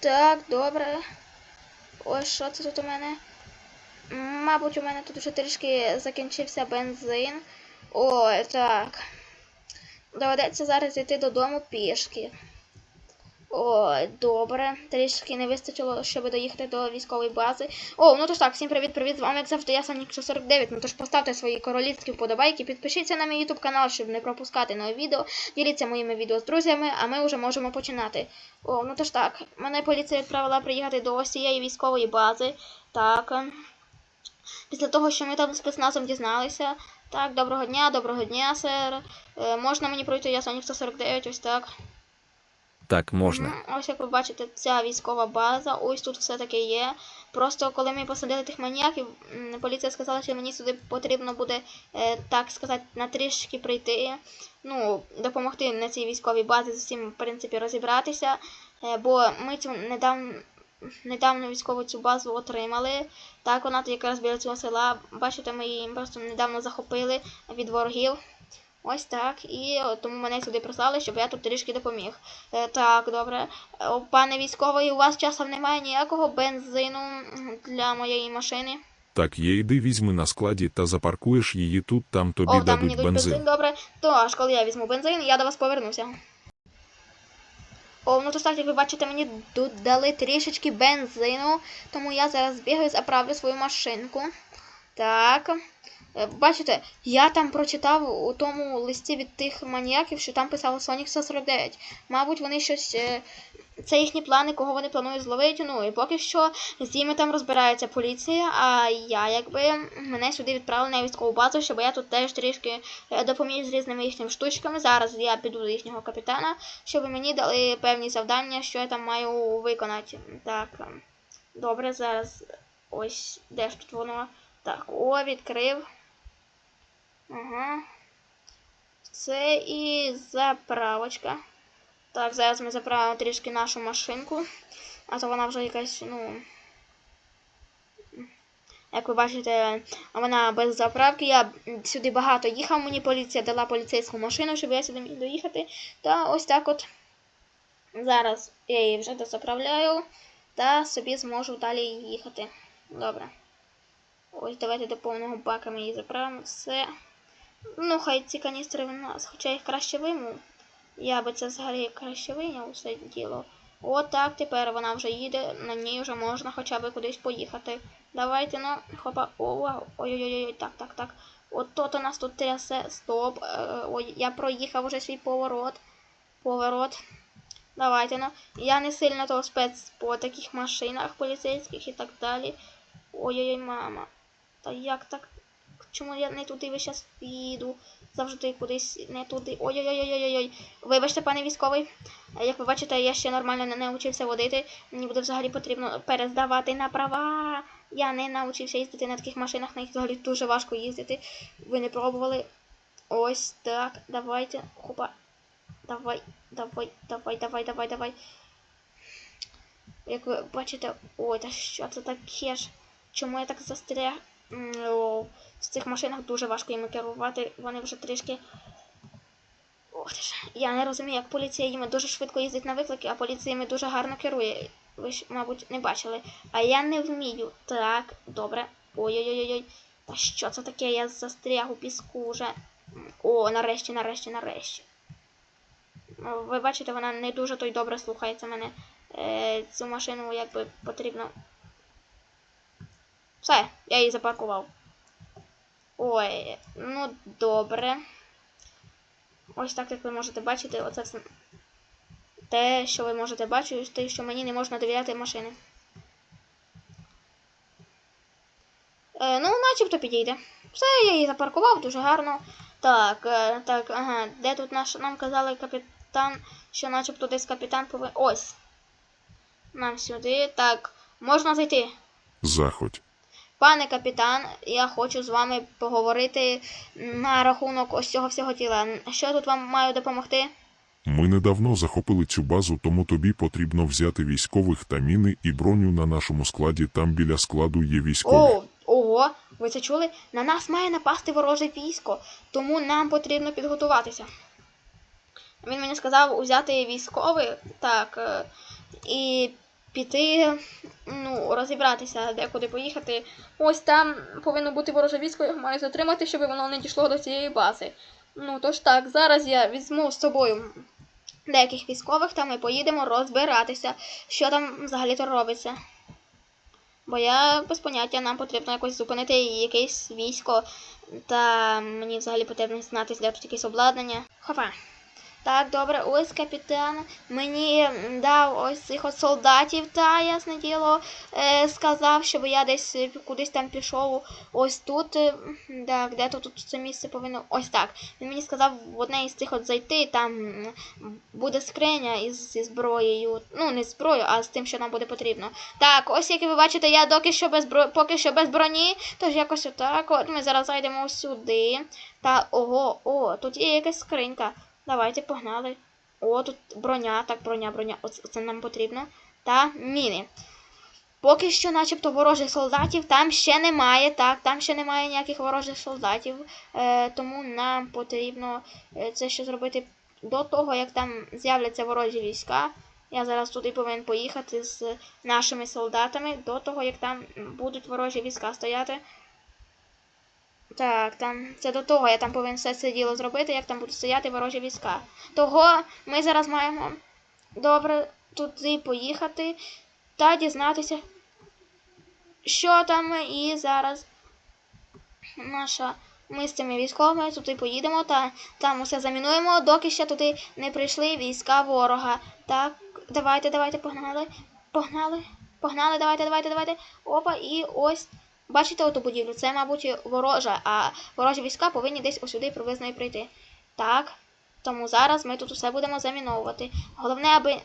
Так, добре. Ось що це тут у мене? Мабуть, у мене тут вже трішки закінчився бензин. Ой, так. Доведеться зараз йти додому пішки. Ой, добре. Трішки не вистачило, щоб доїхати до військової бази. О, ну то ж так, всім привіт-привіт. З вами як завжди я Сонік 49. Ну тож поставте свої королівські вподобайки, підпишіться на мій YouTube канал, щоб не пропускати нові відео. Діліться моїми відео з друзями, а ми вже можемо починати. О, ну то ж так. Мене поліція відправила приїхати до ось цієї військової бази. Так. ем, Після того, що ми там спецназом дізналися. Так, доброго дня, доброго дня, сер. Е, можна мені пройти, я Сонік 149, ось так. Так, можна. Ось як ви бачите, ця військова база, ось тут все таки є. Просто коли ми посадили тих маніяків, поліція сказала, що мені сюди потрібно буде, е, так сказати, на трішки прийти. Ну, допомогти на цій військовій базі з усім, в принципі, розібратися. Е, бо ми цю недавно, недавно військову цю базу отримали. Так, вона тут якраз біля цього села. Бачите, ми її просто недавно захопили від ворогів. Ось так. І е, тому мене сюди прислали, щоб я тут трішки допоміг. Е, так, добре. Е, Пане військовий, у вас часом немає ніякого бензину для моєї машини. Так є, йди візьми на складі та запаркуєш її тут, там тобі О, там дадуть мені бензин. бензин. добре. Тож, коли я візьму бензин, я до вас повернуся. О, ну то так, як ви бачите, мені дали трішечки бензину, тому я зараз бігаю, заправлю свою машинку. Так. Е, Бачите, я там прочитав у тому листі від тих маніяків, що там писало Sonic 149. Мабуть, вони щось. е, Це їхні плани, кого вони планують зловити. Ну і поки що з ними там розбирається поліція, а я якби мене сюди відправили на військову базу, щоб я тут теж трішки е, допоміг з різними їхніми штучками. Зараз я піду до їхнього капітана, щоб мені дали певні завдання, що я там маю виконати. Так, ем, добре, зараз ось де ж тут воно. Так, о, відкрив. Ага. Це і заправочка. Так, зараз ми заправимо трішки нашу машинку. А то вона вже якась, ну. Як ви бачите, вона без заправки. Я сюди багато їхав, мені поліція дала поліцейську машину, щоб я сюди міг доїхати. Та ось так от. Зараз я її вже дозаправляю та собі зможу далі їхати. Добре. Ось давайте до повного бака ми її заправимо. Все. Ну, хай ці каністри в нас, хоча їх краще вийму. Я би це взагалі краще вийняв усе діло. Отак тепер вона вже їде, на ній вже можна хоча б кудись поїхати. Давайте, ну, хопа, о, ой-ой-ой, так, так, так. От то у нас тут трясе, стоп. Е, ой, я проїхав уже свій поворот. Поворот. Давайте, ну. Я не сильно того спец по таких машинах поліцейських і так далі. Ой-ой-ой, мама. Та як так? Чому я не туди весь час їду? Завжди кудись не туди. Ой-ой-ой-ой-ой. Вибачте, пане військовий. Е, Як ви бачите, я ще нормально не навчився водити. Мені буде взагалі потрібно перездавати на права. Я не навчився їздити на таких машинах, на їх взагалі дуже важко їздити. Ви не пробували. Ось так. Давайте. Хопа. Давай, давай, давай, давай, давай, давай. Як ви бачите, ой, та що це таке ж? Чому я так застряг? В цих машинах дуже важко їми керувати. Вони вже трішки. Ох. Я не розумію, як поліція їми дуже швидко їздить на виклики, а поліція їми дуже гарно керує. Ви ж, мабуть, не бачили. А я не вмію. Так, добре. Ой-ой-ой-ой. Та що це таке? Я застряг у піску вже. О, нарешті, нарешті, нарешті. Ви бачите, вона не дуже то й добре слухається мене. Е, цю машину якби потрібно. Все, я її запаркував. Ой, ну добре. Ось так, як ви можете бачити, оце все те, що ви можете бачити, те, що мені не можна довіряти машини. Е, ну, начебто підійде. Все, я її запаркував дуже гарно. Так, е, так, ага, де тут наш. Нам казали капітан, що начебто десь капітан повинен. Ось. Нам сюди. Так, можна зайти. Заходь. Пане капітан, я хочу з вами поговорити на рахунок ось цього всього тіла. Що тут вам маю допомогти? Ми недавно захопили цю базу, тому тобі потрібно взяти військових та міни і броню на нашому складі. Там біля складу є військові. О, ого, ви це чули? На нас має напасти вороже військо, тому нам потрібно підготуватися. Він мені сказав взяти військових, так, е, і піти, ну, розібратися, де куди поїхати. Ось там повинно бути вороже військо, його маю затримати, щоб воно не дійшло до цієї бази. Ну, тож так, зараз я візьму з собою деяких військових, та ми поїдемо розбиратися, що там взагалі-то робиться. Бо я без поняття нам потрібно якось зупинити якесь військо, та мені взагалі потрібно знати, де тут якесь обладнання. Хопа. Так, добре, ось капітан мені дав ось цих от солдатів, та ясне діло, е, сказав, щоб я десь е, кудись там пішов. Ось тут. е, Так, де то тут це місце повинно. Ось так. Він мені сказав в одне із цих от зайти, там буде скриня із зі зброєю. Ну, не з зброєю, а з тим, що нам буде потрібно. Так, ось як ви бачите, я доки що без бро... поки що без броні, тож якось отак. От ми зараз зайдемо сюди. Та ого, о, тут є якась скринька. Давайте погнали. О, тут броня, так, броня, броня. Оце нам потрібно. Та міни. Поки що, начебто, ворожих солдатів там ще немає. Так, там ще немає ніяких ворожих солдатів. Е, тому нам потрібно е, це ще зробити до того, як там з'являться ворожі війська. Я зараз туди повинен поїхати з нашими солдатами до того, як там будуть ворожі війська стояти. Так, там це до того, я там повинен все це діло зробити, як там будуть стояти ворожі війська. Того ми зараз маємо добре туди поїхати та дізнатися, що там і зараз наша. Ми з цими військовими туди поїдемо та там усе замінуємо, доки ще туди не прийшли війська ворога. Так, давайте, давайте, погнали. Погнали. Погнали, давайте, давайте, давайте. Опа, і ось. Бачите оту будівлю? Це, мабуть, ворожа, а ворожі війська повинні десь ось сюди приблизно і прийти. Так. Тому зараз ми тут усе будемо заміновувати. Головне, аби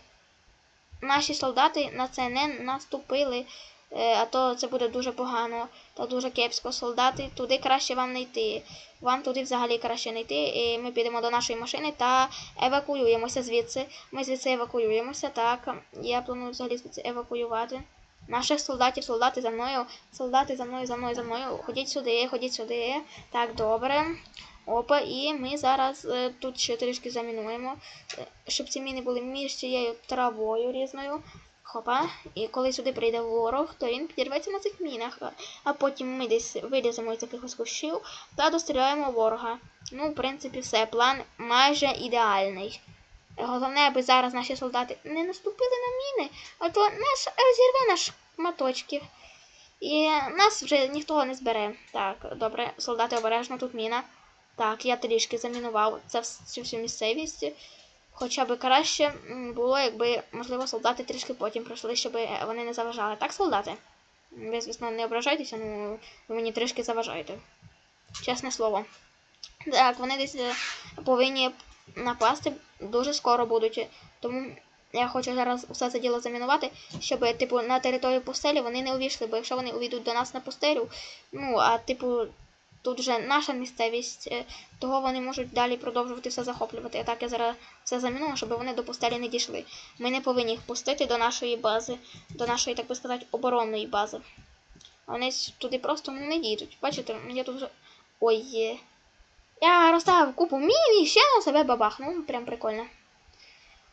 наші солдати на це не наступили, е, а то це буде дуже погано та дуже кепсько. Солдати, туди краще вам не йти. Вам туди взагалі краще не йти. І ми підемо до нашої машини та евакуюємося звідси. Ми звідси евакуюємося. Так, я планую взагалі звідси евакуювати. Наших солдатів, солдати за мною, солдати за мною, за мною, за мною. Ходіть сюди, ходіть сюди. Так, добре. Опа, і ми зараз е, тут ще трішки замінуємо, е, щоб ці міни були між цією травою різною. Хопа. І коли сюди прийде ворог, то він підірветься на цих мінах. а- А потім ми десь виліземо із таких кущів та достріляємо ворога. Ну, в принципі, все. План майже ідеальний. Головне, аби зараз наші солдати не наступили на міни, а то нас розірве на шматочки. І нас вже ніхто не збере. Так, добре, солдати обережно, тут міна. Так, я трішки замінував це вс- цю всю місцевість. Хоча б краще було, якби, можливо, солдати трішки потім прийшли, щоб вони не заважали. Так, солдати? Ви, звісно, не ображайтеся, ну ви мені трішки заважаєте. Чесне слово. Так, вони десь е, повинні напасти дуже скоро будуть. Тому я хочу зараз усе це діло замінувати, щоб, типу, на територію пустелі вони не увійшли, бо якщо вони увійдуть до нас на пустелю, ну, а типу, тут вже наша місцевість, е, того вони можуть далі продовжувати все захоплювати. А так я зараз все заміную, щоб вони до пустелі не дійшли. Ми не повинні їх пустити до нашої бази, до нашої, так би сказати, оборонної бази. Вони туди просто не дійдуть. Бачите, я тут вже. Ой. Я розставив купу мін і ще на себе бабахнув. Прям прикольно.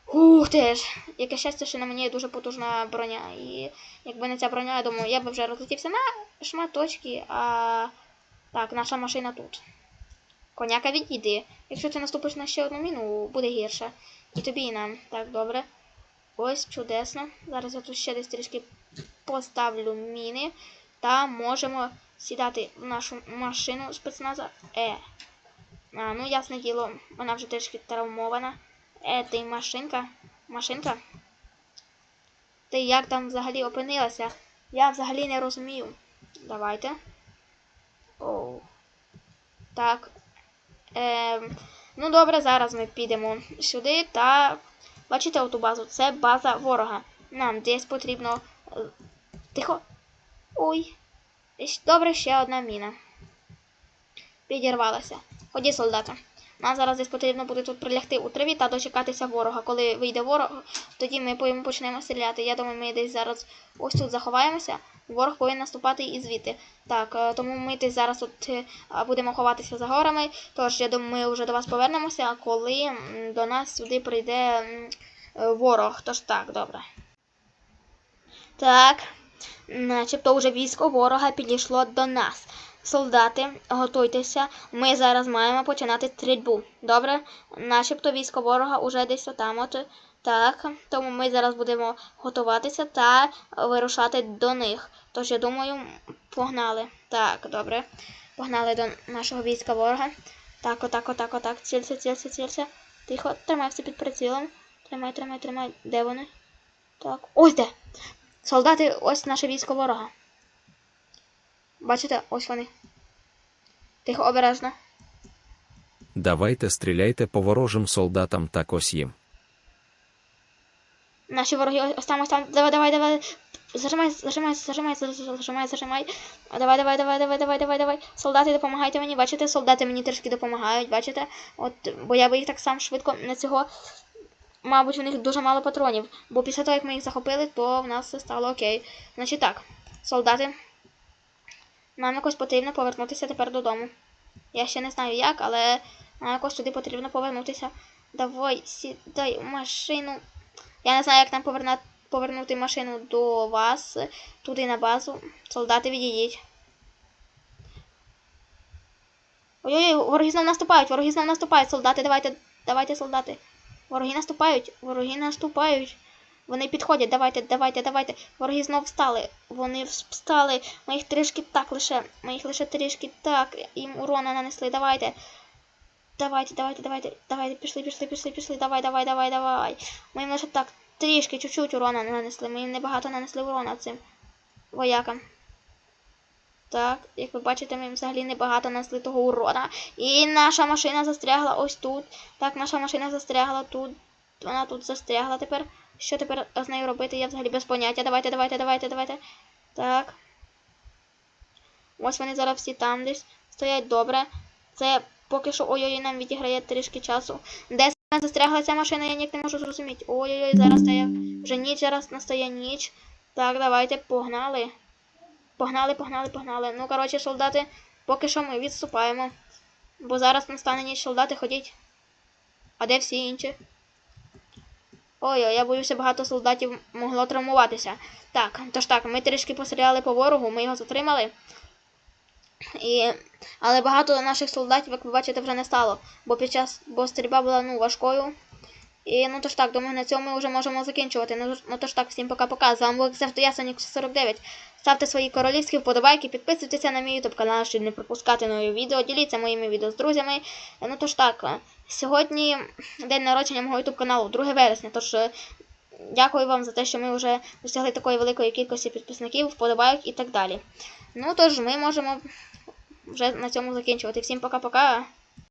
Ух ти ж! Яке щастя, що на мені є дуже потужна броня. І якби не ця броня, я думаю, я б вже розлетівся на шматочки, а так, наша машина тут. Коняка відійди. Якщо ти наступиш на ще одну міну, буде гірше. І тобі, і нам. Так, добре. Ось чудесно. Зараз я тут ще десь трішки поставлю міни. Та можемо сідати в нашу машину спецназа. Е. А, ну, ясне діло, вона вже трішки травмована. Е, ти машинка. Машинка. Ти як там взагалі опинилася? Я взагалі не розумію. Давайте. Оу. Так. Ем, ну добре, зараз ми підемо сюди та. Бачите оту базу? Це база ворога. Нам десь потрібно. е, Тихо. Ой. Добре, ще одна міна. Підірвалася. Ході, солдата. Нам зараз десь потрібно буде тут прилягти у траві та дочекатися ворога. Коли вийде ворог, тоді ми почнемо стріляти. Я думаю, ми десь зараз ось тут заховаємося. Ворог повинен наступати і звідти. Так, е, тому ми десь зараз тут е, будемо ховатися за горами. Тож, я думаю, ми вже до вас повернемося, коли до нас сюди прийде е, ворог. Тож так, добре. Так, начебто вже військо ворога підійшло до нас. Солдати, готуйтеся. Ми зараз маємо починати стрільбу. Добре? Начебто військо ворога уже десь отам от. Так, тому ми зараз будемо готуватися та вирушати до них. Тож я думаю, погнали. Так, добре. Погнали до нашого війська ворога. Так, отак, отак, отак. Цілься, цілься, цілься. Тихо, тримай все під прицілом. Тримай, тримай, тримай. Де вони? Так. Ось де. Солдати, ось наше військо ворога. Бачите, ось вони. Тихо, обережно. Давайте стріляйте по ворожим солдатам так ось їм. Наші вороги ось- там, ось там. Давай, давай, давай. Зажимай, зажимай, зажимай, зажимай, зажимай. Давай, давай, давай, давай, давай, давай, давай. Солдати, допомагайте мені. Бачите, солдати мені трішки допомагають, бачите? От, бо я би їх так сам швидко не цього. Мабуть, у них дуже мало патронів. Бо після того, як ми їх захопили, то в нас все стало окей. Значить так, солдати. Нам якось потрібно повернутися тепер додому. Я ще не знаю як, але нам якось туди потрібно повернутися. Давай, сідай в машину. Я не знаю, як нам поверна... повернути машину до вас, туди на базу. Солдати відійдіть. Ой-ой, вороги знов наступають, вороги знов наступають. Солдати, давайте, давайте, солдати. Вороги наступають, вороги наступають. Вони підходять, давайте, давайте, давайте. Вороги знов встали. Вони встали. Ми їх трішки так лише. Ми їх лише трішки так. Їм урона нанесли. Давайте. Давайте, давайте, давайте, давайте, пішли, пішли, пішли, пішли. Давай, давай, давай, давай. Ми їм лише так трішки, чуть-чуть урона нанесли. Ми їм небагато нанесли урона цим воякам. Так, як ви бачите, ми їм взагалі небагато нанесли того урона. І наша машина застрягла ось тут. Так, наша машина застрягла тут. Вона тут застрягла тепер. Що тепер з нею робити? Я взагалі без поняття. Давайте, давайте, давайте, давайте. Так. Ось вони зараз всі там десь стоять добре. Це поки що ой-ой, нам відіграє трішки часу. Де саме застрягла ця машина, я ніяк не можу зрозуміти. Ой-ой-ой, зараз стає. Вже ніч, зараз настає ніч. Так, давайте, погнали. Погнали, погнали, погнали. Ну, коротше, солдати, поки що ми відступаємо. Бо зараз настане ніч, солдати ходіть. А де всі інші? Ой, я боюся, багато солдатів могло травмуватися. Так, тож так, ми трішки постріляли по ворогу, ми його затримали. І... Але багато наших солдатів, як ви бачите, вже не стало. Бо під час бо стрільба була ну, важкою. І ну тож так, думаю, на цьому ми вже можемо закінчувати. Ну, ну тож так, всім пока-пока. З вами був я, Сонік 49. Ставте свої королівські вподобайки, підписуйтеся на мій YouTube канал, щоб не пропускати нові відео. Діліться моїми відео з друзями. Ну тож так, сьогодні день народження мого YouTube каналу, 2 вересня. Тож е, дякую вам за те, що ми вже досягли такої великої кількості підписників, вподобайок і так далі. Ну тож ми можемо вже на цьому закінчувати. Всім пока-пока.